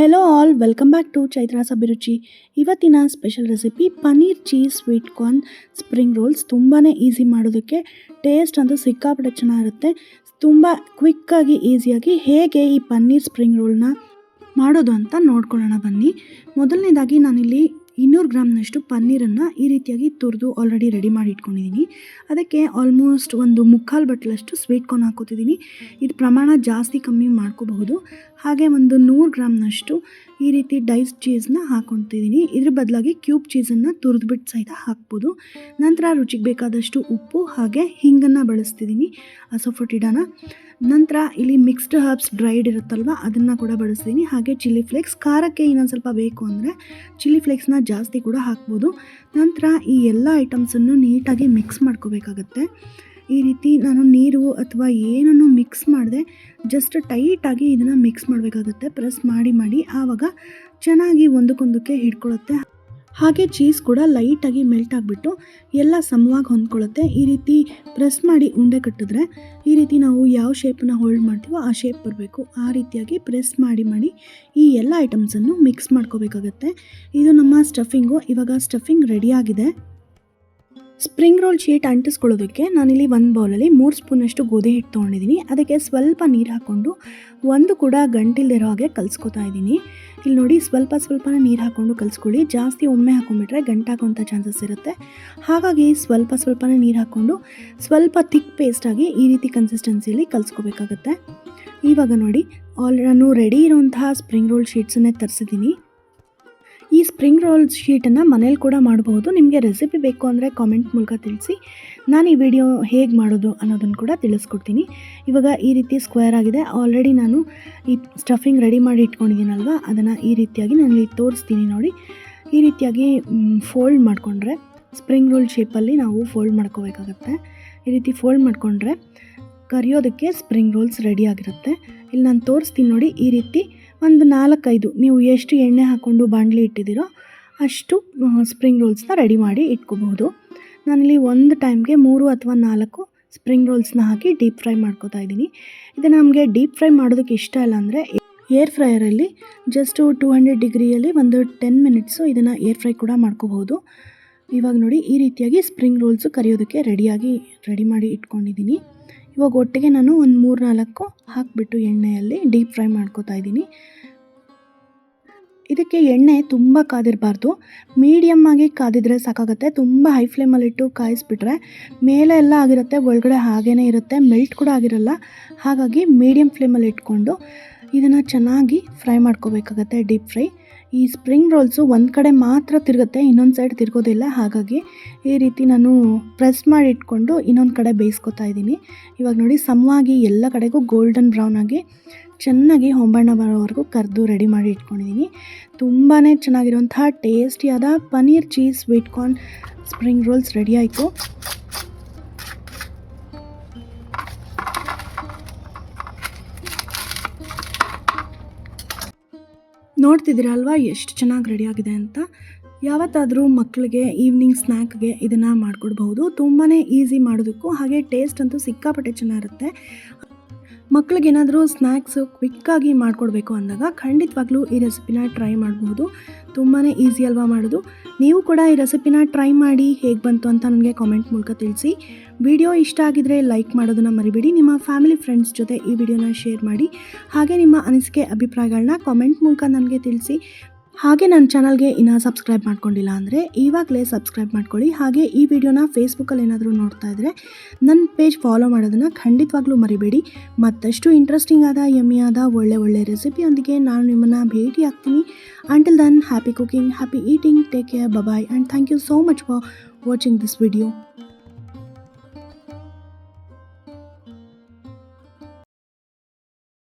Hello all welcome back to Chaitra's Abhiruchi ಇವತ್ತಿನ special recipe paneer cheese sweet corn spring rolls ತುಂಬಾ easy ಮಾಡೋದಕ್ಕೆ taste ಅಂತೂ ಸಿಕ್ಕಾಪಟ್ಟೆ ಚೆನ್ನಾಗಿರುತ್ತೆ. ತುಂಬ ಕ್ವಿಕ್ಕಾಗಿ ಈಸಿಯಾಗಿ ಹೇಗೆ ಈ ಪನ್ನೀರ್ ಸ್ಪ್ರಿಂಗ್ ರೋಲ್ನ ಮಾಡೋದು ಅಂತ ನೋಡ್ಕೊಳ್ಳೋಣ ಬನ್ನಿ. ಮೊದಲನೇದಾಗಿ ನಾನಿಲ್ಲಿ ಇನ್ನೂರು ಗ್ರಾಮ್ನಷ್ಟು ಪನ್ನೀರನ್ನು ಈ ರೀತಿಯಾಗಿ ತುರಿದು ಆಲ್ರೆಡಿ ರೆಡಿ ಮಾಡಿ ಇಟ್ಕೊಂಡಿದ್ದೀನಿ. ಅದಕ್ಕೆ ಆಲ್ಮೋಸ್ಟ್ ಒಂದು ಮುಕ್ಕಾಲು ಬಟ್ಲಷ್ಟು ಸ್ವೀಟ್ ಕಾರ್ನ್ ಹಾಕೋತಿದ್ದೀನಿ ಇದು ಪ್ರಮಾಣ ಜಾಸ್ತಿ ಕಮ್ಮಿ ಮಾಡ್ಕೋಬಹುದು. ಹಾಗೆ ಒಂದು ನೂರು ಗ್ರಾಮ್ನಷ್ಟು ಈ ರೀತಿ ಡೈಸ್ ಚೀಸ್ನ ಹಾಕ್ಕೊತಿದ್ದೀನಿ ಇದ್ರ ಬದಲಾಗಿ ಕ್ಯೂಬ್ ಚೀಸನ್ನು ತುರಿದ್ಬಿಟ್ಟು ಸಹಿತ ಹಾಕ್ಬೋದು. ನಂತರ ರುಚಿಗೆ ಬೇಕಾದಷ್ಟು ಉಪ್ಪು ಹಾಗೆ ಹಿಂಗನ್ನು ಬಳಸ್ತಿದ್ದೀನಿ ಅಸೋಫೋಟಿಡಾನ. ನಂತರ ಇಲ್ಲಿ ಮಿಕ್ಸ್ಡ್ ಹರ್ಬ್ಸ್ ಡ್ರೈಡ್ ಇರುತ್ತಲ್ವ, ಅದನ್ನು ಕೂಡ ಬಳಸ್ತೀನಿ ಹಾಗೆ ಚಿಲ್ಲಿ ಫ್ಲೇಕ್ಸ್ ಖಾರಕ್ಕೆ ಇನ್ನೊಂದು ಸ್ವಲ್ಪ ಬೇಕು ಅಂದರೆ ಚಿಲ್ಲಿ ಫ್ಲೇಕ್ಸ್ನ ಜಾಸ್ತಿ ಕೂಡ ಹಾಕ್ಬೋದು. ನಂತರ ಈ ಎಲ್ಲ ಐಟಮ್ಸನ್ನು ನೀಟಾಗಿ ಮಿಕ್ಸ್ ಮಾಡ್ಕೋಬೇಕಾಗತ್ತೆ. ಈ ರೀತಿ ನಾನು ನೀರು ಅಥವಾ ಏನನ್ನು ಮಿಕ್ಸ್ ಮಾಡಿದೆ ಜಸ್ಟ್ ಟೈಟಾಗಿ ಇದನ್ನು ಮಿಕ್ಸ್ ಮಾಡಬೇಕಾಗುತ್ತೆ. ಪ್ರೆಸ್ ಮಾಡಿ ಮಾಡಿ, ಆವಾಗ ಚೆನ್ನಾಗಿ ಒಂದಕ್ಕೊಂದಕ್ಕೆ ಹಿಡ್ಕೊಳ್ಳುತ್ತೆ ಹಾಗೆ ಚೀಸ್ ಕೂಡ ಲೈಟಾಗಿ ಮೆಲ್ಟ್ ಆಗಿಬಿಟ್ಟು ಎಲ್ಲ ಸಮವಾಗಿ ಹೊಂದ್ಕೊಳ್ಳುತ್ತೆ ಈ ರೀತಿ ಪ್ರೆಸ್ ಮಾಡಿ ಉಂಡೆ ಕಟ್ಟಿದ್ರೆ, ಈ ರೀತಿ ನಾವು ಯಾವ ಶೇಪನ್ನು ಹೋಲ್ಡ್ ಮಾಡ್ತೀವೋ ಆ ಶೇಪ್ ಬರಬೇಕು. ಆ ರೀತಿಯಾಗಿ ಪ್ರೆಸ್ ಮಾಡಿ ಮಾಡಿ ಈ ಎಲ್ಲ ಐಟಮ್ಸನ್ನು ಮಿಕ್ಸ್ ಮಾಡ್ಕೋಬೇಕಾಗತ್ತೆ. ಇದು ನಮ್ಮ ಸ್ಟಫಿಂಗು ಇವಾಗ ಸ್ಟಫಿಂಗ್ ರೆಡಿಯಾಗಿದೆ ಸ್ಪ್ರಿಂಗ್ ರೋಲ್ ಶೀಟ್ ಅಂಟಿಸ್ಕೊಳ್ಳೋದಕ್ಕೆ ನಾನಿಲ್ಲಿ ಒಂದು ಬೌಲಲ್ಲಿ ಮೂರು ಸ್ಪೂನಷ್ಟು ಗೋಧಿ ಹಿಟ್ಟು ತೊಗೊಂಡಿದ್ದೀನಿ. ಅದಕ್ಕೆ ಸ್ವಲ್ಪ ನೀರು ಹಾಕ್ಕೊಂಡು ಒಂದು ಕೂಡ ಗಂಟಿಲ್ದಿರೋ ಹಾಗೆ ಕಲಿಸ್ಕೊತಾ ಇದ್ದೀನಿ. ಇಲ್ಲಿ ನೋಡಿ, ಸ್ವಲ್ಪ ಸ್ವಲ್ಪ ನೀರು ಹಾಕ್ಕೊಂಡು ಕಲಿಸ್ಕೊಳ್ಳಿ. ಜಾಸ್ತಿ ಒಮ್ಮೆ ಹಾಕೊಂಡ್ಬಿಟ್ರೆ ಗಂಟಾಗೋಂಥ ಚಾನ್ಸಸ್ ಇರುತ್ತೆ. ಹಾಗಾಗಿ ಸ್ವಲ್ಪ ಸ್ವಲ್ಪನೇ ನೀರು ಹಾಕ್ಕೊಂಡು ಸ್ವಲ್ಪ ಥಿಕ್ ಪೇಸ್ಟಾಗಿ ಈ ರೀತಿ ಕನ್ಸಿಸ್ಟೆನ್ಸಿಯಲ್ಲಿ ಕಲಿಸ್ಕೋಬೇಕಾಗತ್ತೆ. ಇವಾಗ ನೋಡಿ ಆಲ್ ನಾನು ರೆಡಿ ಇರುವಂತಹ ಸ್ಪ್ರಿಂಗ್ ರೋಲ್ ಶೀಟ್ಸನ್ನೇ ತರಿಸಿದ್ದೀನಿ. ಈ ಸ್ಪ್ರಿಂಗ್ ರೋಲ್ ಶೀಟನ್ನು ಮನೇಲಿ ಕೂಡ ಮಾಡಬಹುದು ನಿಮಗೆ ರೆಸಿಪಿ ಬೇಕು ಅಂದರೆ ಕಾಮೆಂಟ್ ಮೂಲಕ ತಿಳಿಸಿ. ನಾನು ಈ ವಿಡಿಯೋ ಹೇಗೆ ಮಾಡೋದು ಅನ್ನೋದನ್ನು ಕೂಡ ತಿಳಿಸ್ಕೊಡ್ತೀನಿ. ಇವಾಗ ಈ ರೀತಿ ಸ್ಕ್ವೇರ್ ಆಗಿದೆ. ಆಲ್ರೆಡಿ ನಾನು ಈ ಸ್ಟಫಿಂಗ್ ರೆಡಿ ಮಾಡಿ ಇಟ್ಕೊಂಡಿದ್ದೀನಲ್ವ? ಅದನ್ನು ಈ ರೀತಿಯಾಗಿ ನಾನು ಇಲ್ಲಿ ತೋರಿಸ್ತೀನಿ ನೋಡಿ. ಈ ರೀತಿಯಾಗಿ ಫೋಲ್ಡ್ ಮಾಡಿಕೊಂಡ್ರೆ ಸ್ಪ್ರಿಂಗ್ ರೋಲ್ ಶೇಪಲ್ಲಿ ನಾವು ಫೋಲ್ಡ್ ಮಾಡ್ಕೋಬೇಕಾಗತ್ತೆ. ಈ ರೀತಿ ಫೋಲ್ಡ್ ಮಾಡಿಕೊಂಡ್ರೆ, ಕರಿಯೋದಕ್ಕೆ ಸ್ಪ್ರಿಂಗ್ ರೋಲ್ಸ್ ರೆಡಿ ಆಗಿರುತ್ತೆ. ಇಲ್ಲಿ ನಾನು ತೋರಿಸ್ತೀನಿ ನೋಡಿ ಈ ರೀತಿ. ಒಂದು ನಾಲ್ಕೈದು, ನೀವು ಎಷ್ಟು ಎಣ್ಣೆ ಹಾಕ್ಕೊಂಡು ಬಾಣಲಿ ಇಟ್ಟಿದ್ದೀರೋ ಅಷ್ಟು ಸ್ಪ್ರಿಂಗ್ ರೋಲ್ಸ್ನ ರೆಡಿ ಮಾಡಿ ಇಟ್ಕೋಬಹುದು. ನಾನಿಲ್ಲಿ ಒಂದು ಟೈಮ್ಗೆ ಮೂರು ಅಥವಾ ನಾಲ್ಕು ಸ್ಪ್ರಿಂಗ್ ರೋಲ್ಸ್ನ ಹಾಕಿ ಡೀಪ್ ಫ್ರೈ ಮಾಡ್ಕೋತಾ ಇದ್ದೀನಿ. ಇದು ನಮಗೆ ಡೀಪ್ ಫ್ರೈ ಮಾಡೋದಕ್ಕೆ ಇಷ್ಟ ಇಲ್ಲ ಅಂದರೆ ಏರ್ ಫ್ರೈಯರಲ್ಲಿ ಜಸ್ಟು ಟೂ ಹಂಡ್ರೆಡ್ ಡಿಗ್ರಿಯಲ್ಲಿ ಒಂದು ಟೆನ್ ಮಿನಿಟ್ಸು ಇದನ್ನು ಏರ್ ಫ್ರೈ ಕೂಡ ಮಾಡ್ಕೋಬಹುದು. ಇವಾಗ ನೋಡಿ ಈ ರೀತಿಯಾಗಿ ಸ್ಪ್ರಿಂಗ್ ರೋಲ್ಸು ಕರಿಯೋದಕ್ಕೆ ರೆಡಿಯಾಗಿ ರೆಡಿ ಮಾಡಿ ಇಟ್ಕೊಂಡಿದ್ದೀನಿ. ಇವಾಗ ಒಟ್ಟಿಗೆ ನಾನು ಒಂದು ಮೂರು ನಾಲ್ಕು ಹಾಕಿಬಿಟ್ಟು ಎಣ್ಣೆಯಲ್ಲಿ ಡೀಪ್ ಫ್ರೈ ಮಾಡ್ಕೋತಾ ಇದ್ದೀನಿ. ಇದಕ್ಕೆ ಎಣ್ಣೆ ತುಂಬ ಕಾದಿರಬಾರ್ದು. ಮೀಡಿಯಮ್ ಆಗಿ ಕಾದಿದ್ರೆ ಸಾಕಾಗುತ್ತೆ. ತುಂಬ ಹೈ ಫ್ಲೇಮಲ್ಲಿಟ್ಟು ಕಾಯಿಸ್ಬಿಟ್ರೆ ಮೇಲೆ ಎಲ್ಲ ಆಗಿರುತ್ತೆ, ಒಳಗಡೆ ಹಾಗೇ ಇರುತ್ತೆ, ಮೆಲ್ಟ್ ಕೂಡ ಆಗಿರಲ್ಲ. ಹಾಗಾಗಿ ಮೀಡಿಯಮ್ ಫ್ಲೇಮಲ್ಲಿ ಇಟ್ಕೊಂಡು ಇದನ್ನು ಚೆನ್ನಾಗಿ ಫ್ರೈ ಮಾಡ್ಕೋಬೇಕಾಗತ್ತೆ ಡೀಪ್ ಫ್ರೈ. ಈ ಸ್ಪ್ರಿಂಗ್ ರೋಲ್ಸು ಒಂದು ಕಡೆ ಮಾತ್ರ ತಿರುಗುತ್ತೆ, ಇನ್ನೊಂದು ಸೈಡ್ ತಿರುಗೋದಿಲ್ಲ. ಹಾಗಾಗಿ ಈ ರೀತಿ ನಾನು ಪ್ರೆಸ್ ಮಾಡಿ ಇಟ್ಕೊಂಡು ಇನ್ನೊಂದು ಕಡೆ ಬೇಯಿಸ್ಕೊತಾ ಇದ್ದೀನಿ. ಇವಾಗ ನೋಡಿ, ಸಮವಾಗಿ ಎಲ್ಲ ಕಡೆಗೂ ಗೋಲ್ಡನ್ ಬ್ರೌನ್ ಆಗಿ ಚೆನ್ನಾಗಿ ಹೊಂಬಣ್ಣ ಬರೋವರೆಗೂ ಕರೆದು ರೆಡಿ ಮಾಡಿ ಇಟ್ಕೊಂಡಿದ್ದೀನಿ. ತುಂಬಾ ಚೆನ್ನಾಗಿರುವಂತಹ ಟೇಸ್ಟಿಯಾದ paneer cheese sweet corn spring rolls ready ಆಯಿತು. ನೋಡ್ತಿದ್ದೀರಲ್ವಾ ಎಷ್ಟು ಚೆನ್ನಾಗಿ ರೆಡಿಯಾಗಿದೆ ಅಂತ? ಯಾವತ್ತಾದರೂ ಮಕ್ಕಳಿಗೆ ಈವ್ನಿಂಗ್ ಸ್ನ್ಯಾಕ್ಗೆ ಇದನ್ನು ಮಾಡಿಕೊಡ್ಬಹುದು. ತುಂಬಾ ಈಸಿ ಮಾಡೋದಕ್ಕೂ ಹಾಗೆ ಟೇಸ್ಟ್ ಅಂತೂ ಸಿಕ್ಕಾಪಟ್ಟೆ ಚೆನ್ನಾಗಿರುತ್ತೆ. ಮಕ್ಕಳಿಗೇನಾದರೂ ಸ್ನ್ಯಾಕ್ಸು ಕ್ವಿಕ್ಕಾಗಿ ಮಾಡಿಕೊಡ್ಬೇಕು ಅಂದಾಗ ಖಂಡಿತವಾಗ್ಲೂ ಈ ರೆಸಿಪಿನ ಟ್ರೈ ಮಾಡ್ಬೋದು. ತುಂಬಾ ಈಸಿ ಅಲ್ವಾ ಮಾಡೋದು? ನೀವು ಕೂಡ ಈ ರೆಸಿಪಿನ ಟ್ರೈ ಮಾಡಿ ಹೇಗೆ ಬಂತು ಅಂತ ನನಗೆ ಕಾಮೆಂಟ್ ಮೂಲಕ ತಿಳಿಸಿ. ವಿಡಿಯೋ ಇಷ್ಟ ಆಗಿದರೆ ಲೈಕ್ ಮಾಡೋದನ್ನು ಮರಿಬೇಡಿ. ನಿಮ್ಮ ಫ್ಯಾಮಿಲಿ ಫ್ರೆಂಡ್ಸ್ ಜೊತೆ ಈ ವಿಡಿಯೋನ ಶೇರ್ ಮಾಡಿ. ಹಾಗೆ ನಿಮ್ಮ ಅನಿಸಿಕೆ ಅಭಿಪ್ರಾಯಗಳನ್ನ ಕಾಮೆಂಟ್ ಮೂಲಕ ನನಗೆ ತಿಳಿಸಿ. ಹಾಗೆ ನನ್ನ ಚಾನಲ್ಗೆ ಇನ್ನೂ ಸಬ್ಸ್ಕ್ರೈಬ್ ಮಾಡ್ಕೊಂಡಿಲ್ಲ ಅಂದರೆ ಇವಾಗಲೇ ಸಬ್ಸ್ಕ್ರೈಬ್ ಮಾಡ್ಕೊಳ್ಳಿ. ಹಾಗೆ ಈ ವಿಡಿಯೋನ ಫೇಸ್ಬುಕ್ಕಲ್ಲಿ ಏನಾದರೂ ನೋಡ್ತಾ ಇದ್ದರೆ ನನ್ನ ಪೇಜ್ ಫಾಲೋ ಮಾಡೋದನ್ನು ಖಂಡಿತವಾಗ್ಲೂ ಮರಿಬೇಡಿ. ಮತ್ತಷ್ಟು ಇಂಟ್ರೆಸ್ಟಿಂಗ್ ಆದ ಯಮ್ಮಿಯಾದ ಒಳ್ಳೆ ಒಳ್ಳೆ ರೆಸಿಪಿಯೊಂದಿಗೆ ನಾನು ನಿಮ್ಮನ್ನು ಭೇಟಿ ಆಗ್ತೀನಿ until then happy cooking happy eating take care bye bye and thank you so much for watching this video